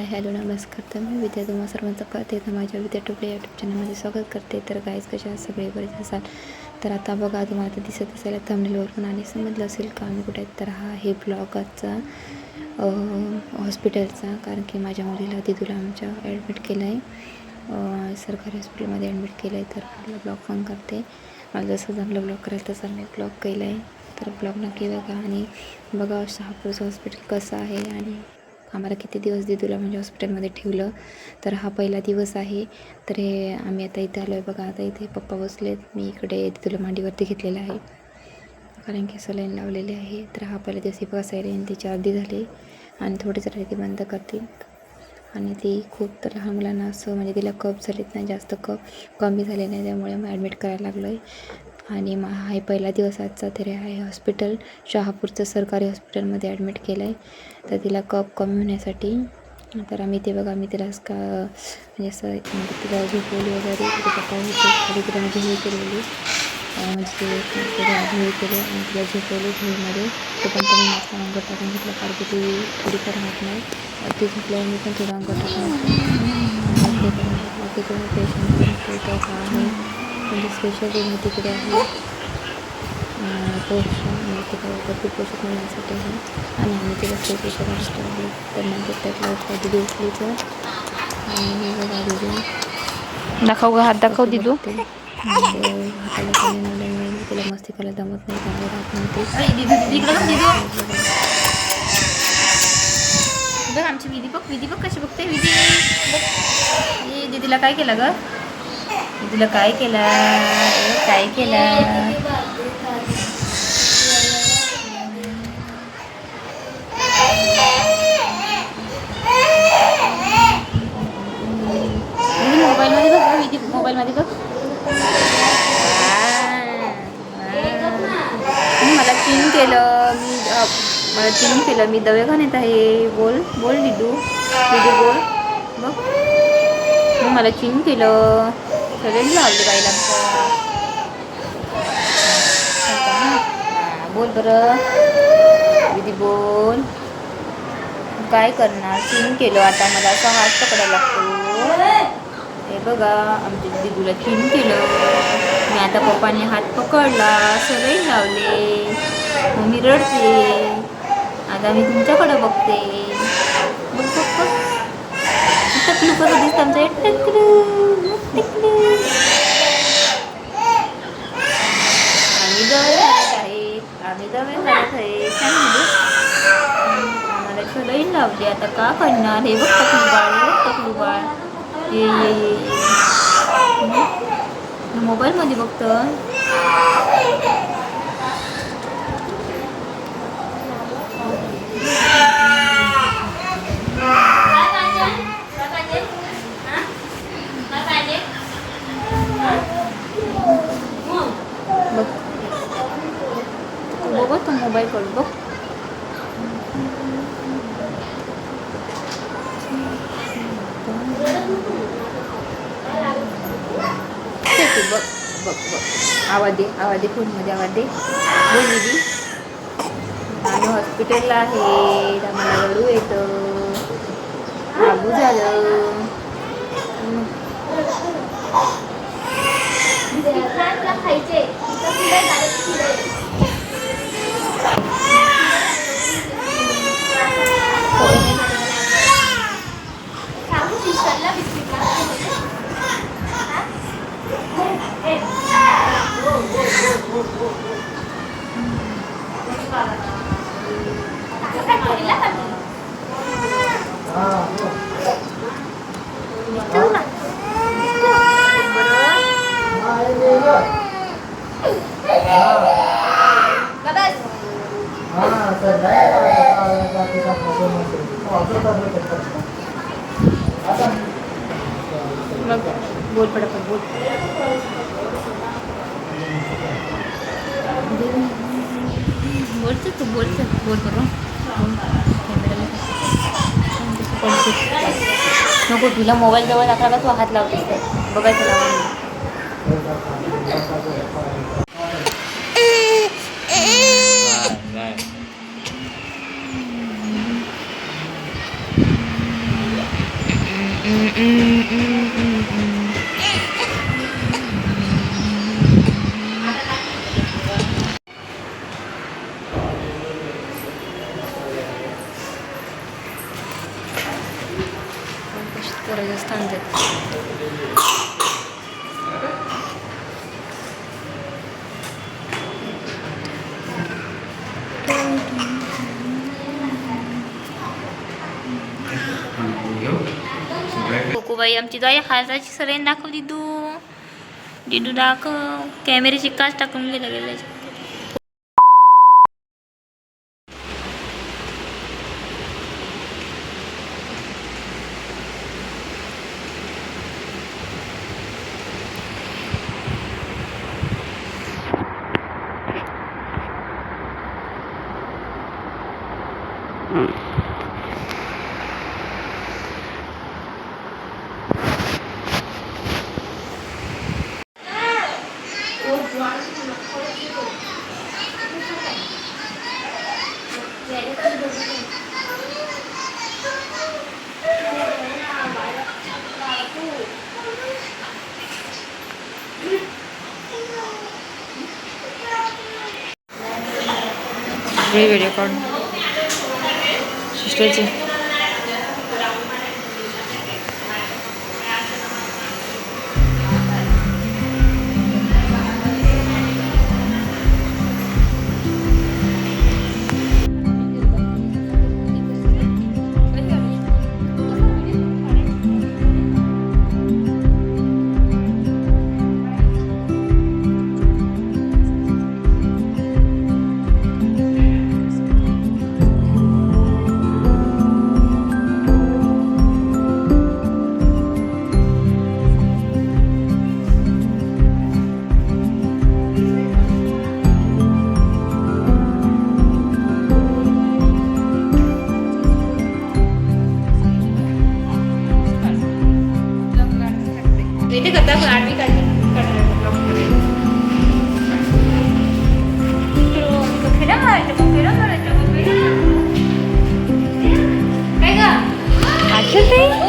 Hi hello नमस्कार. तर मी विद्या तुम्हा सर्वांचं करते तर माझ्या विद्या टोपले यूट्यूब चॅनलमध्ये स्वागत करते. तर गाईज कशा सगळे बरेच असाल? तर आता बघा तुम्हाला आता दिसत असेल थंबनेलवर पण आणि समजलं असेल का? मी कुठे आहेत तर हा हे ब्लॉगाचा हॉस्पिटलचा कारण की माझ्या मुलीला तिथूला आमच्या ॲडमिट केलं आहे सरकारी हॉस्पिटलमध्ये ॲडमिट केलं आहे तर मला ब्लॉग पण करते. मला जसं जमलं ब्लॉग करायला तसं मी ब्लॉग केलं आहे तर ब्लॉग नक्की बघा. आणि बघा शहापूरचं हॉस्पिटल कसं आहे आणि आम्हाला किती दिवस दिदूला म्हणजे हॉस्पिटलमध्ये ठेवलं तर हा पहिला दिवस आहे. तर हे आम्ही आता इथे आलो आहे बघा आता इथे पप्पा बसलेत मी इकडे दिदूला मांडीवरती घेतलेलं आहे. कारण की सलाईन लावलेली आहे. तर हा पहिला दिवस बघा सलाईन आणि तिची अर्धी झाली आणि थोडीच राहिली ती बंद करतील आणि ती खूप तर लहान मुलांना असं म्हणजे तिला कप झालेत नाही जास्त कप कमी झाले नाही त्यामुळे मग ॲडमिट करायला लागलो आहे आणि मा हा पहिला दिवस आजचा तरी आहे. हॉस्पिटल शहापूरचं सरकारी हॉस्पिटलमध्ये ॲडमिट केलं आहे तर तिला कप कमी होण्यासाठी तर आम्ही ते बघा मी तिला का म्हणजे असं म्हणजे तिला झोपवली वगैरे तिथे खाली तिला म्हणजे हे केलेली म्हणजे ते आणि तिला झोपवली झोळीमध्ये तो पण तुम्ही मस्त अंग टाकून घेतलं. कारण की ती थोडी राहत नाही. ती झोपल्यावर मी पण थोडं अंग टाकून बाकी तुम्ही पेशंट म्हणजे स्पेशल रूम तिकडे आहे. पोषण म्हणजे तिकडे भरपूर पोषक मिळण्यासाठी आहे. आणि आम्ही तिला स्पेशल असतो आहे तर नंतर त्यातला दिदी उचलीचं. आणि हे बघा दिदी. दाखव ग हात दाखव दिदू. ते हाताला तिला मस्ती करायला जमत नाही. त्यामुळे राहत नव्हते. आमची विधी बघ विधी बघ कशी बघते विधी. दीदीला काय केलं ग? तुला काय केलं काय केलं दीदी मोबाईलमध्ये बघ विधी मोबाईलमध्ये बघ. मी मला चिन केलं मी मला चिन केलं. मी दवाखान्यात आहे. बोल बोल डिडू डिडू बोल. बघ. मी मला चिन केलं. सगळ्यांनी लावले बाईला. आमच्या बोल बरं. दीदी बोल. काय करणार? चिन केलं आता मला. असा हात पकडायला लागतो. हे बघा आमच्या दिदूला चिन केलं. मी आता पप्पाने हात पकडला. सगळे लावले. मग मी रडते. आता मी तुमच्याकडं बघते बघ बघ बघ टकलू कसं दिसतं आमचं हे टकलू टकलू आम्ही दवाखान्यात आहे आम्ही दवाखान्यात आहे छान म्हणजे आम्हाला सलाईन लावली आता का करणार हे बघ टकलू बाळ हे बघ टकलू बाळ ये ये ये ये मोबाईलमध्ये बघतं बघ तू बघ तो मोबाईल कडे बघ ते तू बघ बघ बघ आवाज दे आवाज दे फोनमध्ये आवाज दे बोल दीदी आम्ही हॉस्पिटलला आहे आम्हाला रडू येतं बाबू झालं हम्म. मग बोल पटापट बोल बोलचं तू बोलचं बोल बरं नको तुला मोबाईल जवळ टाकला का तू हात लावतेस बघायचं लावून lanjut. Buku bayam cito ya khasa cik serendah kau didu. Didu daku, ke kamera sih kas tak lagi lagi. Video काढून सिस्टरचे. રીતે કરતા પણ આરવી કાઢી કાઢી